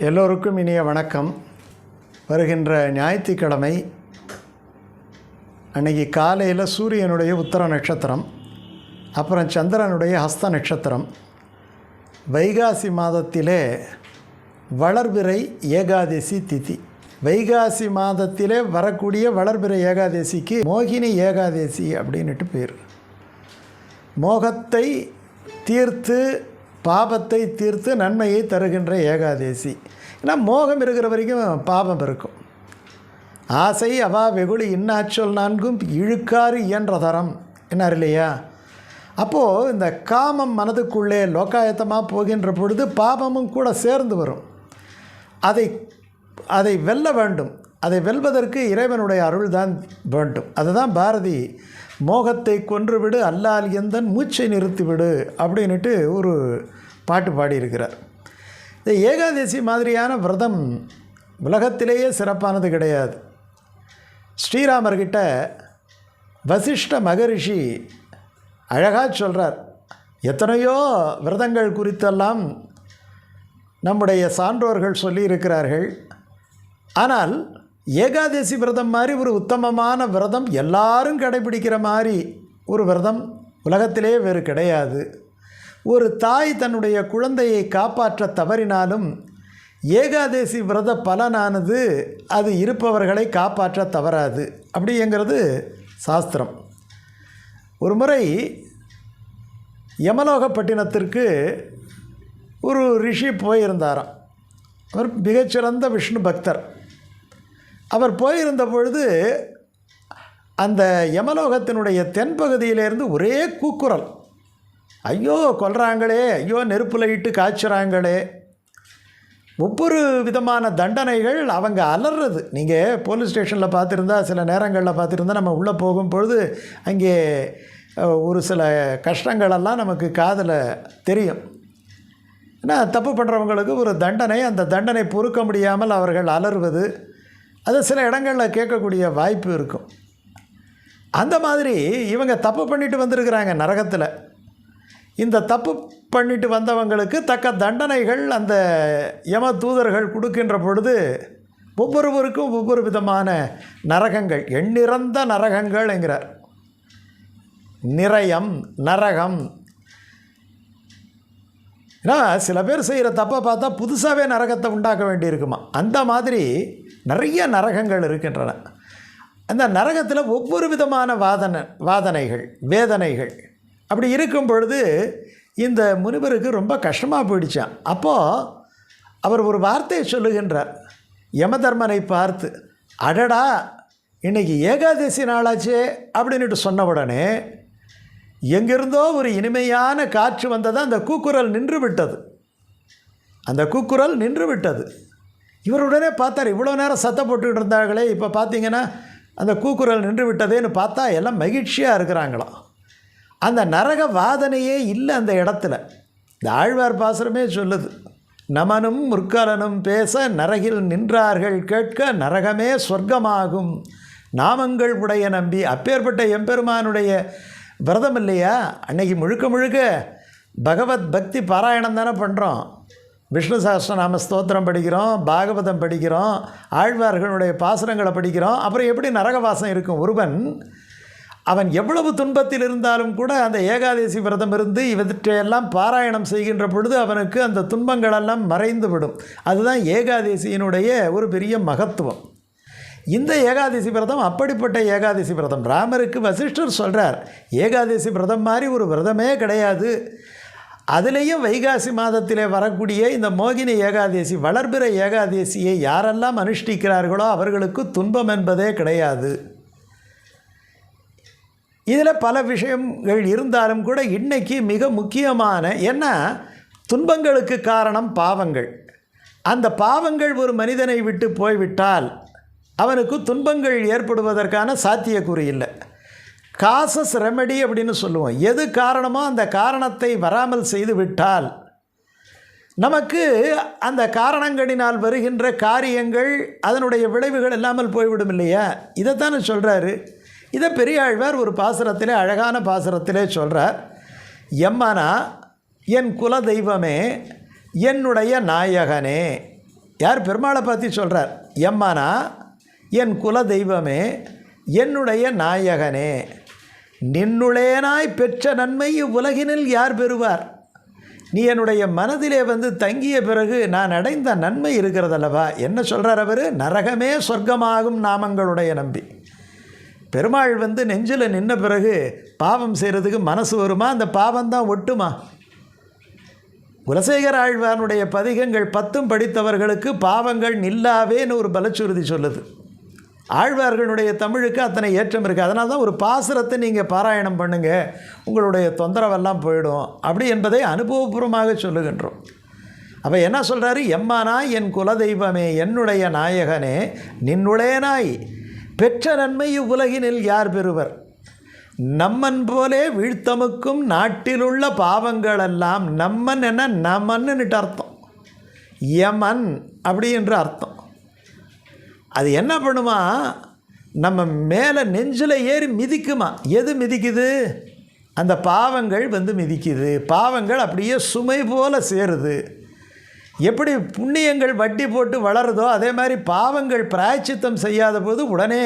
எல்லோருக்கும் இனிய வணக்கம். வருகின்ற ஞாயிற்றுக்கிழமை அன்னைக்கு காலையில் சூரியனுடைய உத்தர நட்சத்திரம் அப்புறம் சந்திரனுடைய ஹஸ்த நட்சத்திரம். வைகாசி மாதத்திலே வளர்பிறை ஏகாதசி திதி. வைகாசி மாதத்திலே வரக்கூடிய வளர்பிறை ஏகாதசிக்கு மோகினி ஏகாதசி அப்படின்ட்டு பேர். மோகத்தை தீர்த்து பாபத்தை தீர்த்து நன்மையை தருகின்ற ஏகாதேசி. ஏன்னா மோகம் இருக்கிற வரைக்கும் பாபம் இருக்கும். ஆசை அவா வெகுளி இன்னாச்சொல் நான்கும் இழுக்காறு இயன்ற தரம். என்னார் இல்லையா? அப்போது இந்த காமம் மனதுக்குள்ளே லோக்காயத்தமாக போகின்ற பொழுது பாபமும் கூட சேர்ந்து வரும். அதை அதை வெல்ல வேண்டும். அதை வெல்வதற்கு இறைவனுடைய அருள் தான் வேண்டும். அதுதான் பாரதி மோகத்தை கொன்றுவிடு அல்லால் எந்தன் மூச்சை நிறுத்திவிடு அப்படின்னுட்டு ஒரு பாட்டு பாடியிருக்கிறார். இந்த ஏகாதசி மாதிரியான விரதம் உலகத்திலேயே சிறப்பானது கிடையாது. ஸ்ரீராமர்கிட்ட வசிஷ்ட மகரிஷி அழகாக சொல்கிறார் எத்தனையோ விரதங்கள் குறித்தெல்லாம் நம்முடைய சான்றோர்கள் சொல்லியிருக்கிறார்கள். ஆனால் ஏகாதசி விரதம் மாதிரி ஒரு உத்தமமான விரதம் எல்லாரும் கடைபிடிக்கிற மாதிரி ஒரு விரதம் உலகத்திலே வேறு கிடையாது. ஒரு தாய் தன்னுடைய குழந்தையை காப்பாற்ற தவறினாலும் ஏகாதசி விரத பலனானது அது இருப்பவர்களை காப்பாற்ற தவறாது. அப்படிங்கிறது சாஸ்திரம். ஒரு முறை யமலோகப்பட்டினத்திற்கு ஒரு ரிஷி போயிருந்தாராம். அவர் மிகச்சிறந்த விஷ்ணு பக்தர். அவர் போயிருந்த பொழுது அந்த யமலோகத்தினுடைய தென்பகுதியிலேருந்து ஒரே கூக்குரல். ஐயோ கொல்றாங்களே. ஐயோ நெருப்பில் இட்டு காய்ச்சுறாங்களே. ஒவ்வொரு விதமான தண்டனைகள் அவங்க அலறது. நீங்கள் போலீஸ் ஸ்டேஷனில் பார்த்துருந்தா சில நேரங்களில் பார்த்துருந்தா நம்ம உள்ளே போகும் பொழுது அங்கே ஒரு சில கஷ்டங்களெல்லாம் நமக்கு காதில் தெரியும். ஏன்னா தப்பு பண்ணுறவங்களுக்கு ஒரு தண்டனை அந்த தண்டனை பொறுக்க முடியாமல் அவர்கள் அலறுவது அது சில இடங்களில் கேட்கக்கூடிய வாய்ப்பு இருக்கும். அந்த மாதிரி இவங்க தப்பு பண்ணிட்டு வந்திருக்கிறாங்க நரகத்தில். இந்த தப்பு பண்ணிட்டு வந்தவங்களுக்கு தக்க தண்டனைகள் அந்த யம தூதர்கள் கொடுக்கின்ற பொழுது ஒவ்வொருவருக்கும் ஒவ்வொரு விதமான நரகங்கள் எண்ணிறந்த நரகங்கள் என்கிறார். நிறையம் நரகம். ஏன்னா சில பேர் செய்கிற தப்பை பார்த்தா புதுசாகவே நரகத்தை உண்டாக்க வேண்டியிருக்குமா? அந்த மாதிரி நிறைய நரகங்கள் இருக்கின்றன. அந்த நரகத்தில் ஒவ்வொரு விதமான வாதனை வாதனைகள் வேதனைகள். அப்படி இருக்கும் பொழுது இந்த முனிவருக்கு ரொம்ப கஷ்டமாக போயிடுச்சான் அப்போது அவர் ஒரு வார்த்தையை சொல்லுகின்றார். யமதர்மனை பார்த்து அடடா இன்றைக்கி ஏகாதசி நாளாச்சே அப்படின்னுட்டு சொன்ன உடனே எங்கிருந்தோ ஒரு இனிமையான காற்று வந்ததாக அந்த கூக்குரல் நின்று விட்டது. அந்த கூக்குரல் நின்று விட்டது. இவர் உடனே பார்த்தார் இவ்வளோ நேரம் சத்தம் போட்டுக்கிட்டு இருந்தாங்களே இப்போ பார்த்தீங்கன்னா அந்த கூக்குரல் நின்று விட்டதேன்னு பார்த்தா எல்லாம் மகிழ்ச்சியாக இருக்கிறாங்களாம். அந்த நரக வாதனையே இல்லை அந்த இடத்துல. இந்த ஆழ்வார் பாசுரமே சொல்லுது நமனும் முற்கலனும் பேச நரகில் நின்றார்கள் கேட்க நரகமே சொர்க்கமாகும். நாமங்கள் உடைய நம்பி. அப்பேற்பட்ட எம்பெருமானுடைய விரதம் இல்லையா? அன்னைக்கு முழுக்க முழுக்க பகவத் பக்தி பாராயணம் தானே பண்ணுறோம் விஷ்ணு நாம ஸ்தோத்திரம் படிக்கிறோம் பாகவதம் படிக்கிறோம் ஆழ்வார்களுடைய பாசுரங்களை படிக்கிறோம். அப்புறம் எப்படி நரகவாசம் இருக்கும்? ஒருவன் அவன் எவ்வளவு துன்பத்தில் இருந்தாலும் கூட அந்த ஏகாதசி விரதம் இருந்து இவற்றையெல்லாம் பாராயணம் செய்கின்ற பொழுது அவனுக்கு அந்த துன்பங்களெல்லாம் மறைந்து விடும் அதுதான் ஏகாதசியினுடைய ஒரு பெரிய மகத்துவம். இந்த ஏகாதசி விரதம் அப்படிப்பட்ட ஏகாதசி விரதம். ராமருக்கு வசிஷ்டர் சொல்கிறார் ஏகாதசி விரதம் மாதிரி ஒரு விரதமே கிடையாது. அதுலேயும் வைகாசி மாதத்திலே வரக்கூடிய இந்த மோகினி ஏகாதசி வளர்பிற ஏகாதசியை யாரெல்லாம் அனுஷ்டிக்கிறார்களோ அவர்களுக்கு துன்பம் என்பதே கிடையாது. இதில் பல விஷயங்கள் இருந்தாலும் கூட இன்றைக்கி மிக முக்கியமான ஏன்னா துன்பங்களுக்கு காரணம் பாவங்கள். அந்த பாவங்கள் ஒரு மனிதனை விட்டு போய்விட்டால் அவனுக்கு துன்பங்கள் ஏற்படுவதற்கான சாத்தியக்கூறு இல்லை. காசஸ் ரெமடி அப்படின்னு சொல்லுவோம். எது காரணமோ அந்த காரணத்தை வராமல் செய்து விட்டால் நமக்கு அந்த காரணங்களினால் வருகின்ற காரியங்கள் அதனுடைய விளைவுகள் இல்லாமல் போய்விடும் இல்லையா? இதைத்தானே சொல்கிறாரு இதை பெரியாழ்வார் ஒரு பாசுரத்திலே அழகான பாசுரத்திலே சொல்கிறார் எம்மனா என் குல தெய்வமே என்னுடைய நாயகனே. யார்? பெருமாளை பற்றி சொல்கிறார் எம்மானா என் குல தெய்வமே என்னுடைய நாயகனே. நின்னுளேனாய் பெற்ற நன்மை இவ்வுலகினில் யார் பெறுவார்? நீ என்னுடைய மனதிலே வந்து தங்கிய பிறகு நான் அடைந்த நன்மை இருக்கிறதல்லவா? என்ன சொல்கிறார் அவர்? நரகமே சொர்க்கமாகும் நாமங்களுடைய நம்பி. பெருமாள் வந்து நெஞ்சில் நின்ன பிறகு பாவம் செய்கிறதுக்கு மனசு வருமா? அந்த பாவம்தான் ஒட்டுமா? குலசேகர ஆழ்வானுடைய பதிகங்கள் பத்தும் படித்தவர்களுக்கு பாவங்கள் நில்லாவேன்னு ஒரு பலச்சுறுதி சொல்லுது. ஆழ்வார்களுடைய தமிழுக்கு அத்தனை ஏற்றம் இருக்குது அதனால தான் ஒரு பாசுரத்தை நீங்கள் பாராயணம் பண்ணுங்கள் உங்களுடைய தொந்தரவெல்லாம் போயிடும் அப்படி என்பதை அனுபவபூர்வமாக சொல்லுகின்றோம். அப்போ என்ன சொல்கிறாரு எம்மானாய் என் குலதெய்வமே என்னுடைய நாயகனே நின்னுளேனாய். பெற்ற நன்மை இவ்வுலகினில் யார் பெறுவர்? நம்மன் போலே வீழ்த்தமுக்கும் நாட்டிலுள்ள பாவங்களெல்லாம் நம்மன் என நமன்னுட்டு அர்த்தம். யமன் அப்படின்ற அர்த்தம். அது என்ன பண்ணுமா? நம்ம மேலே நெஞ்சில் ஏறி மிதிக்குமா? எது மிதிக்குது? அந்த பாவங்கள் வந்து மிதிக்குது. பாவங்கள் அப்படியே சுமை போல சேருது. எப்படி புண்ணியங்கள் வட்டி போட்டு வளருதோ அதே மாதிரி பாவங்கள் பிராய்ச்சித்தம் செய்யாத போது உடனே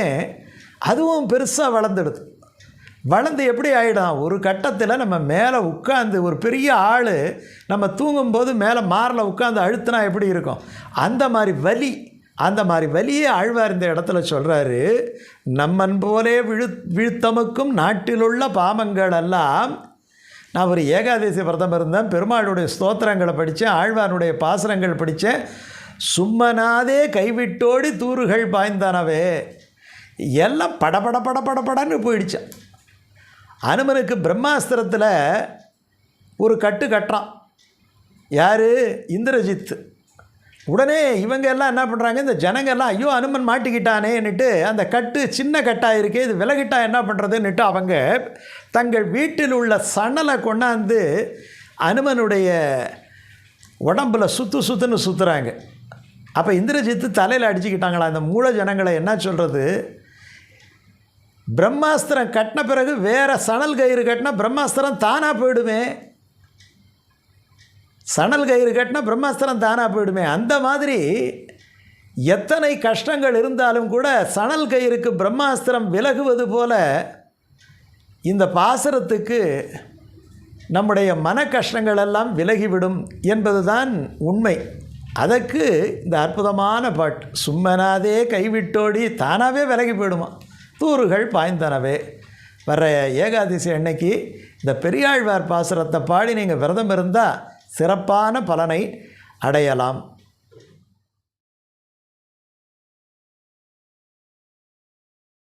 அதுவும் பெருசாக வளர்ந்துடுது. வளர்ந்து எப்படி ஆகிடும் ஒரு கட்டத்தில் நம்ம மேலே உட்காந்து ஒரு பெரிய ஆள் நம்ம தூங்கும்போது மேலே மாரில் உட்காந்து அழுத்தினா எப்படி இருக்கும்? அந்த மாதிரி வலி அந்த மாதிரி வலியே ஆழ்வார் இந்த இடத்துல சொல்கிறாரு நம்மன் போலே விழு விழுத்தமுக்கும் நாட்டிலுள்ள பாமங்கள் எல்லாம் நான் ஒரு ஏகாதசி விரதம் இருந்தேன். பெருமாளுடைய ஸ்தோத்திரங்களை படித்தேன். ஆழ்வானுடைய பாசுரங்கள் படித்தேன். சும்மனாதே கைவிட்டோடி தூறுகள் பாய்ந்தானவே. எல்லாம் படபட பட படன்னு போயிடுச்சேன் அனுமனுக்கு பிரம்மாஸ்திரத்தில் ஒரு கட்டு கட்டுறான். யார்? இந்திரஜித். உடனே இவங்க எல்லாம் என்ன பண்ணுறாங்க இந்த ஜனங்கள்லாம் ஐயோ அனுமன் மாட்டிக்கிட்டானேன்னுட்டு அந்த கட்டு சின்ன கட்டாக இருக்குது இது விலகிட்டா என்ன பண்ணுறதுன்னுட்டு அவங்க தங்கள் வீட்டில் உள்ள சணலை கொண்டாந்து அனுமனுடைய உடம்புல சுற்று சுற்றுன்னு சுற்றுறாங்க அப்போ இந்திரஜித்து தலையில் அடிச்சுக்கிட்டாங்களா? அந்த மூல ஜனங்களை என்ன சொல்கிறது பிரம்மாஸ்திரம் கட்டின பிறகு வேறு சணல் கயிறு கட்டினா பிரம்மாஸ்திரம் தானாக போயிடுவேன் சணல் கயிறு கட்டினா பிரம்மாஸ்திரம் தானாக போயிடுமே. அந்த மாதிரி எத்தனை கஷ்டங்கள் இருந்தாலும் கூட சணல் கயிறுக்கு பிரம்மாஸ்திரம் விலகுவது போல இந்த பாசரத்துக்கு நம்முடைய மன கஷ்டங்கள் எல்லாம் விலகிவிடும் என்பதுதான் உண்மை. அதற்கு இந்த அற்புதமான பாட்டு சும்மனாதே கைவிட்டோடி தானாகவே விலகி போயிடுமா? தூறுகள் பாய்ந்தனவே. வர ஏகாதசி அன்னைக்கு இந்த பெரியாழ்வார் பாசுரத்தை பாடி நீங்கள் விரதம் இருந்தால் சிறப்பான பலனை அடையலாம்.